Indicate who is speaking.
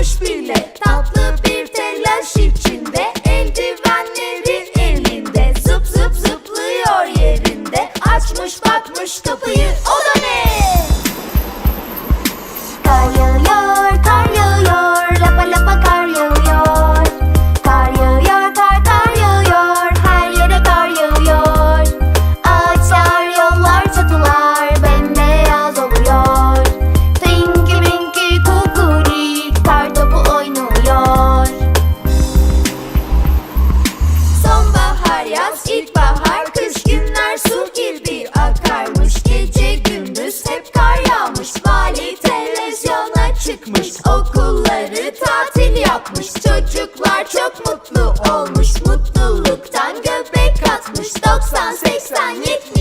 Speaker 1: olmuş
Speaker 2: bile.
Speaker 1: Tatlı bir
Speaker 2: telaş
Speaker 1: içinde Eldivenleri elinde. Zıp zıp zıplıyor yerinde. Açmış bakmış kapıyı o Ali televizyona çıkmış Okulları tatil yapmış. Çocuklar çok mutlu olmuş Mutluluktan göbek atmış. 90,
Speaker 2: 80,
Speaker 1: 70